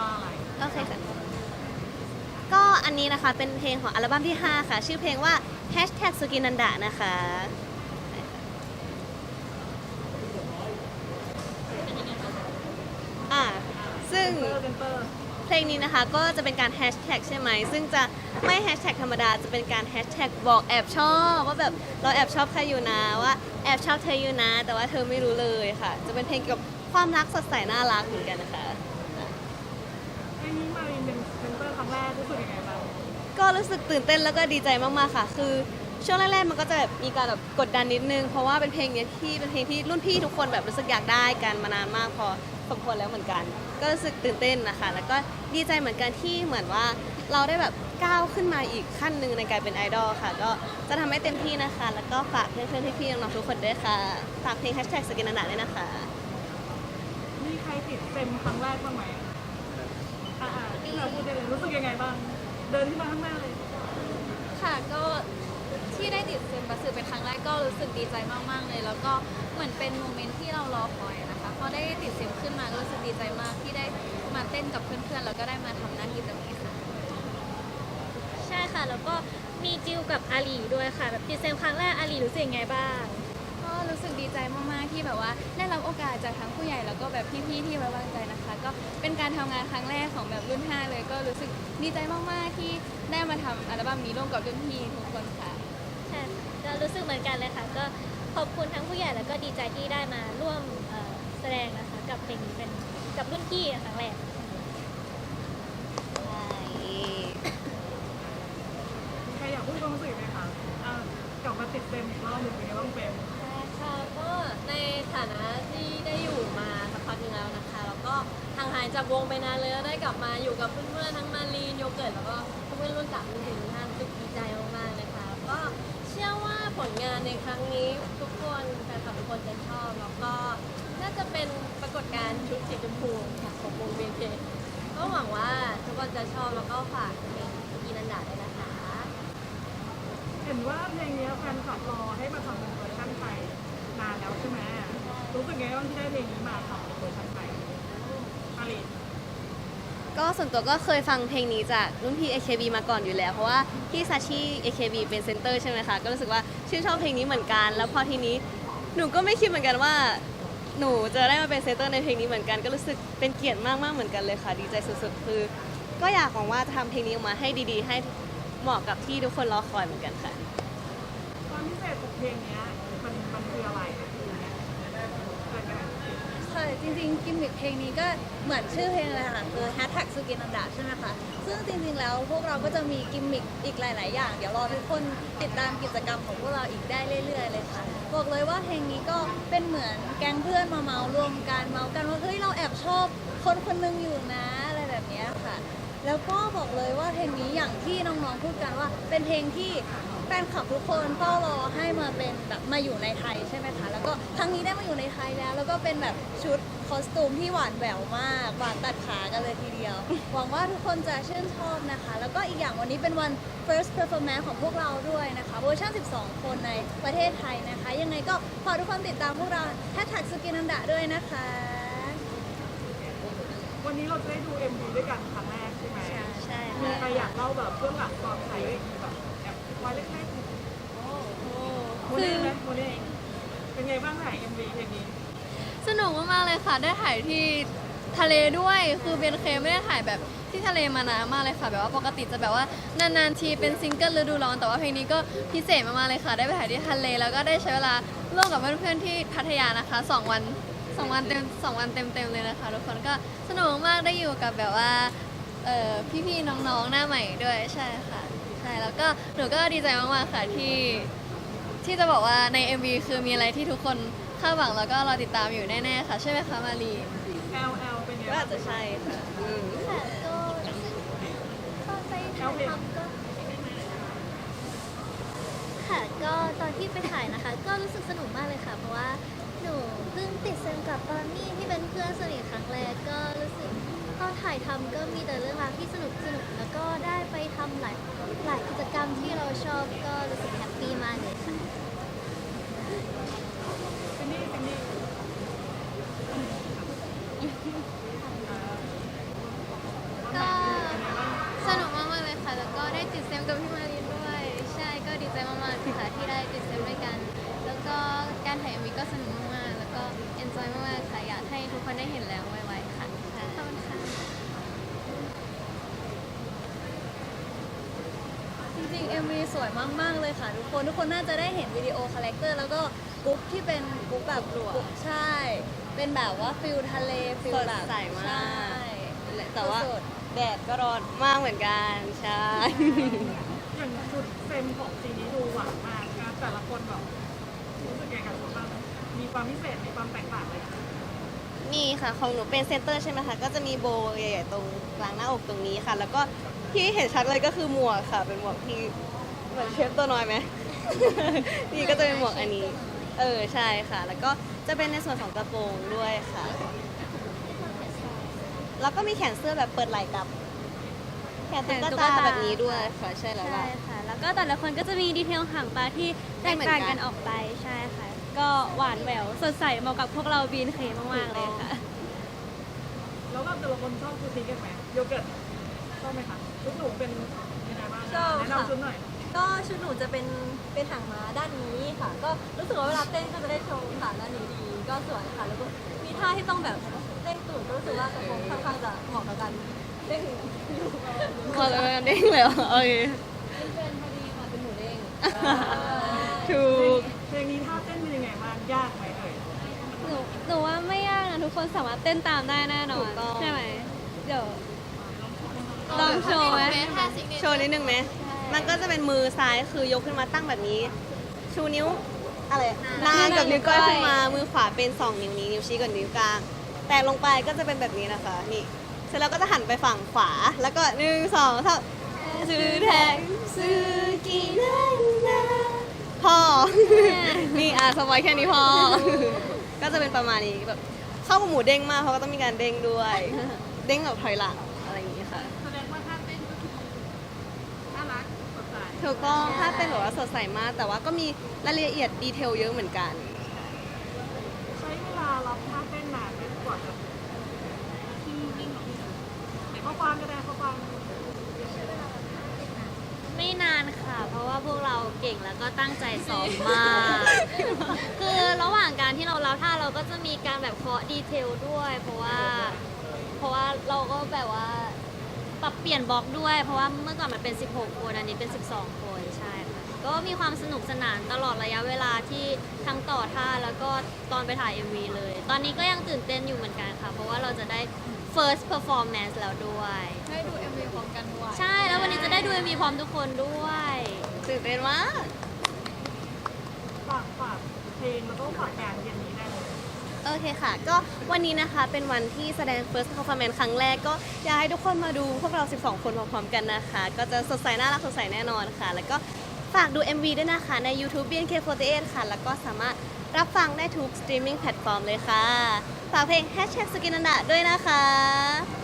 ว่าอะไรโอเคค่ะ ก็อันนี้นะคะเป็นเพลงของอัลบั้มที่ 5 ค่ะ ชื่อเพลงว่า Hashtag สุกินันดะนะคะ อ่า ซึ่งเตอร์เซนเตอร์เพลงนี้นะคะก็จะเป็นการแฮชแท็กใช่ไหม ซึ่งจะไม่แฮชแท็กธรรมดา จะเป็นการแฮชแท็กบอกแอบชอบว่าแบบเราแอบชอบใครอยู่นะว่าแอบชอบเธออยู่นะ แต่ว่าเธอไม่รู้เลยค่ะ จะเป็นเพลงเกี่ยวกับความรักสดใสน่ารักเหมือนกันนะคะ เพลงนี้มารินเป็นเซนเตอร์ครั้งแรกรู้ สึกยังไงบ้าง ก็รู้สึกตื่นเต้นแล้วก็ดีใจมากๆค่ะ คือช่วงแรกๆมันก็จะแบบมีการแบบกดดันนิดนึง เพราะว่าเป็นเพลงเนี้ยที่เป็นเพลงที่รุ่นพี่ทุกคนแบบรู้สึกอยากได้กันมานานมากพอสมควรแล้วเหมือนกัน ก็รู้สึกตื่นเต้นนะคะ แล้วก็ดีใจเหมือนกันที่เหมือนว่าเราได้แบบก้าวขึ้นมาอีกขั้นหนึ่งในการเป็นไอดอลค่ะ ก็จะทำให้เต็มที่นะคะ แล้วก็ฝากเพื่อนๆพี่ๆน้องๆทุกคนด้วยค่ะ ฝากเพลง hashtag สกินนันดาด้วยนะคะ มีใครติดเต็มครั้งแรกบ้างไหมอ่าๆ ที่เราพูดได้เลยรู้สึกยังไงบ้าง เดินขึ้นมาข้างหน้าเลย ค่ะก็ที่ได้ติดเซมบัสสึเป็นครั้งแรกก็รู้สึกดีใจมากๆเลย แล้วก็เหมือนเป็นโมเมนต์ที่เรารอคอยนะคะพอได้ติดเซมขึ้นมาก็รู้สึกดีใจมากที่ได้มาเต้นกับเพื่อนๆแล้วก็ได้มาทำหน้าที่ตรงนี้ค่ะ ใช่ค่ะ แล้วก็มีจิวกับอาลีด้วยค่ะ แบบติดเซมครั้งแรกอาลีรู้สึกยังไงบ้างก็ รู้สึกดีใจมากๆที่แบบว่าได้รับโอกาสจากทั้งผู้ใหญ่แล้วก็แบบพี่ๆที่ไว้วางใจนะคะ ก็เป็นการทำงานครั้งแรกของแบบรุ่น 5 เลยก็รู้สึกดีใจมากๆที่ได้มาทำอัลบั้มนี้ร่วมกับรุ่นพี่ทุกคนค่ะใช่ค่ะก็รู้สึกเหมือนกันเลยค่ะ ก็ขอบคุณทั้งผู้ใหญ่แล้วก็ดีใจที่ได้มาร่วมเอ่อแสดงนะคะกับเพลงนี้เป็นกับรุ่นพี่ครั้งแรกมีใครอยากพูดความรู้สึกไหมคะอ่ากลับมาติดเต็มอีกรอบหนึ่งเป็นไงบ้างเป็นใช่ค่ะก็ในฐานะที่ได้อยู่มาสักพักหนึงแล้วนะคะ แล้วก็ห่างหายจากวงไปนานเลยแล้วได้กลับมาอยู่กับเพื่อนๆทั้งมารีนโยเกิร์ตแล้วก็เพื่อนๆรุ่นเกับรุ่นถึงท่านรู้สึกดีใจมากๆเลยค่ะก็เชื่อว่าผลงานในครั้งนี้ทุกคนแฟนคลับทุกคนจะชอบแล้วก็น่าจะเป็นปรากฏการณ์ชุดสีชมพูค่ะของวงเบเก็หวังว่าทุกคนจะชอบแล้วก็ฝากเพลงกีนันดาด้วยนะคะ เห็นว่าเพลงนี้แฟนคลับรอให้มาทำ รู้สึกไงบ้างที่ได้เพลงนี้มาทำเป็นเวอร์ชันไทยอาลีก็ส่วนตัวก็เคยฟังเพลงนี้จากรุ่นพี่ AKB มาก่อนอยู่แล้ว เพราะว่าพี่ซาชิ AKB เป็นเซนเตอร์ใช่ไหมคะ ก็รู้สึกว่าชื่นชอบเพลงนี้เหมือนกัน แล้วพอทีนี้หนูก็ไม่คิดเหมือนกันว่า หนูจะได้มาเป็นเซนเตอร์ในเพลงนี้เหมือนกัน ก็รู้สึกเป็นเกียรติมากๆเหมือนกันเลยค่ะ ดีใจสุดๆ คือ ก็อยากหวังว่าจะทำเพลงนี้ออกมาให้ดีๆ ให้เหมาะกับที่ทุกคนรอคอยเหมือนกันค่ะ ความพิเศษของเพลงเนี้ยมันมันคืออะไรอะเพลงเนี้ยเกิดอะไร ขึ้นค่ะจริงๆกิมมิคเพลงนี้ก็เหมือนชื่อเพลงเลยค่ะคือ hashtag สุกินันดาใช่ไหมคะซึ่งจริงๆแล้วพวกเราก็จะมีกิมมิคอีกหลาย ๆ อย่าง เดี๋ยวรอทุกคนติดตามกิจกรรมของพวกเราอีกได้เรื่อย ๆ เลยค่ะ บอกเลยว่าเพลงนี้ก็เป็นเหมือนแก๊งเพื่อนมาเมารวมกันเมากันว่าเฮ้ยเราแอบชอบคนคนหนึงอยู่นะอะไรแบบเนี้ยค่ะ แล้วก็บอกเลยว่าเพลงนี้อย่างที่น้องๆพูดกันว่า เป็นเพลงที่ ฟนคลับทุกคนเฝ้ารอให้มาเป็นแบบมาอยู่ในไทยใช่ไหมคะ แล้วก็ครั้งนี้ได้มาอยู่ในไทยแล้ว แล้วก็เป็นแบบชุดคอสตูมที่หวานแหววมากหวานตัดขากันเลยทีเดียว หวังว่าทุกคนจะชื่นชอบนะคะ แล้วก็อีกอย่างวันนี้เป็นวัน first performance ของพวกเราด้วยนะคะเวอร์ชัน12 คนในประเทศไทยนะคะ ยังไงก็ฝากทุกคนติดตามพวกเราแฮชแท็กสกินันดะด้วยนะคะ วันนี้เราจะได้ดู MV ด้วยกันครั้งแรกใช่ไหมใช่มีค่ะใครอยากเล่าแบบเรื่องหลังตอนถ่ายแบบ แอบไว้เล็กๆโมเดลไหมโมเดลเป็นไงบ้างถ่าย MV เพลงนี้สนุกมากๆเลยค่ะ ได้ถ่ายที่ทะเลด้วย คือเบนเคไม่ได้ถ่ายแบบที่ทะเลมานานมากเลยค่ะ แบบว่าปกติจะแบบว่านานๆทีเป็นซิงเกิลฤดูร้อน แต่ว่าเพลงนี้ก็พิเศษมากๆเลยค่ะ ได้ไปถ่ายที่ทะเล แล้วก็ได้ใช้เวลาร่วมกับเพื่อนๆที่พัทยานะคะสองวันสองวันเต็มสองวันเต็มๆเลยนะคะทุกคนก็สนุกมากได้อยู่กับแบบว่าเอ่อพี่ๆน้องๆหน้าใหม่ด้วยใช่ค่ะใช่แล้วก็หนูก็ดีใจมากๆค่ะที่ที่จะบอกว่าใน MV คือมีอะไรที่ทุกคนคาดหวังแล้วก็รอติดตามอยู่แน่ๆค่ะ ใช่ไหมคะมารี L L เป็นไงก็บ้าอางจจะใช่ค่ะอืมค่ะก็รู้สึกตอนไปถ่ายทำก็ค่ะก็ตอนที่ไปถ่ายนะคะ ก็รู้สึกสนุกมากเลยค่ะ เพราะว่าหนูเพิ่งติดเซมกับตอนนี้ที่เป็นเพื่อนสนิทครั้งแรกก็รู้สึก ตอนถ่ายทำก็มีแต่เรื่องราวที่สนุกสนุกแล้วก็ได้ไปทำหลายหลายกิจกรรมที่เราชอบก็รู้สึกแฮปปี้มากเลยค่ะ เป็นนี่เป็นนี่ ริงๆ MV สวยมาก ๆ เลยค่ะ ทุกคน ทุกคนน่าจะได้เห็นวิดีโอคาแรคเตอร์ แล้วก็กรุ๊ปที่เป็นกรุ๊ปแบบกรุ๊ปใช่ เป็นแบบว่าฟิลทะเลฟิลแบบสดใสมาก ใช่ แต่ว่าสุด แดดก็ร้อนมากเหมือนกันใช่ อย่างชุดเฟรมของซีนี้ดูหวานมากนะแต่ละคนแบบรู้สึกยังไงกับชุดบ้างมีความพิเศษ มีความแตกต่างเลยมีค่ะ ของหนูเป็นเซนเตอร์ใช่ไหมคะ ก็จะมีโบว์ใหญ่ๆตรงกลางหน้าอกตรงนี้ค่ะ แล้วก็ ที่เห็นชัดเลยก็คือหมวกค่ะ เป็นหมวกที่เหมือนเชฟตัวน้อยไหม นี่ก็จะเป็นหมวกอันนี้ เออใช่ค่ะ แล้วก็จะเป็นในส่วนของกระโปรงด้วยค่ะ แล้วก็มีแขนเสื้อแบบเปิดไหล่กับ แขนตุ๊กตาแบบนี้ด้วยค่ะใช่แล้วใช่ล่ะ ค่ะ แล้วก็แต่ละคนก็จะมีดีเทลหางตาที่แตกต่างกันออกไปใช่ค่ะ ก็หวานแหววสดใสเหมาะกับพวกเราบีนเคมากๆเลยค่ะ แล้วก็แต่ละคนชอบชุดนี้กันไหมโยเกิร์ตชอบไหมคะ ชุดหนูเป็นยังไงบ้างชอบแนะค่ะนำชุดหน่อย ก็ชุดหนูจะเป็นเป็นหางม้าด้านนี้ค่ะ ก็รู้สึกว่าเวลาเต้นก็จะได้โชว์ขาด้านนี้ดีก็สวยค่ะ แล้วก็มีท่าที่ต้องแบบเต้นตูดก็รู้สึกว่ากระโปรงค่อนข้างจะเหมาะกับการเต้นพอแล้วเด้งเลยเหรอโอเคเป็นเทรนพอดีค่ะเป็นหมูเด้งถูกเพลงนี้ท่าเต้นเป็นยังไงบ้างยากไหมเอ่ยหนูหนูว่าไม่ยากนะทุกคนสามารถเต้นตามได้แน่นอถูนกต้องใช่ไหมเดี๋ยว ลองโชว์ไหมโชว์นิดนึงไหมมันก็จะเป็นมือซ้ายคือยกขึ้นมาตั้งแบบนี้ ชูนิ้วอะไรนางกับนิ้วก้อยขึ้นมา มือขวาเป็น2นิ้วนี้ นิ้วชี้กับนิ้วกลาง แต่ลงไปก็จะเป็นแบบนี้นะคะ นี่ เสร็จแล้วก็จะหันไปฝั่งขวา แล้วก็หนึ่งสองสามซื้อแทงซื้อกี่นันนะพอนี่อะสบายแค่นี้พอก็จะเป็นประมาณนี้แบบเข้ากับหมูเด้งมากเพราะก็ต้องมีการเด้งด้วย เด้งแบบถอยหลังอะไรอย่างนี้ค่ะ แสดงว่าท่าเต้นก็คือน่ารักสดใส ถูกต้องถ้าเป็นแบบว่าสดใสมาก แต่ว่าก็มีรายละเอียดดีเทลเยอะเหมือนกัน ใช้เวลารับท่าเต้นนานไหมกว่าจะที่นิ่งของพี่ไหนข้อความก็ได้ข้อความไม่นานค่ะ เพราะว่าพวกเราเก่งแล้วก็ตั้งใจซ้อมมาก คือระหว่างการที่เรารับท่าเราก็จะมีการแบบเคาะดีเทลด้วย เพราะว่า เพราะว่าเราก็แบบว่า ปรับเปลี่ยนบล็อกด้วย เพราะว่าเมื่อก่อนมันเป็น 16 คน อันนี้เป็น 12 คนใช่ค่ะก็มีความสนุกสนานตลอดระยะเวลาที่ทั้งต่อท่าแล้วก็ตอนไปถ่าย MV เลย ตอนนี้ก็ยังตื่นเต้นอยู่เหมือนกันค่ะ เพราะว่าเราจะได้ first performance แล้วด้วย ได้ดู MV พร้อมกันด้วยใช่แล้ววันนี้จะได้ดู MV พร้อมทุกคนด้วยตื่นเต้นมาก ฝากฝากเพลงแล้วก็ฝากงานเย็นนี้ได้เลย โอเคค่ะ ก็วันนี้นะคะเป็นวันที่แสดง first performance ครั้งแรกก็อยากให้ทุกคนมาดูพวกเรา 12 คนพร้อมๆกันนะคะ ก็จะสดใสน่ารักสดใสแน่นอนค่ะ แล้วก็ฝากดู MV ด้วยนะคะใน YouTube BNK48 ค่ะ แล้วก็สามารถรับฟังได้ทุก streaming platform เลยค่ะ ฝากเพลง hashtag สกินันดะด้วยนะคะ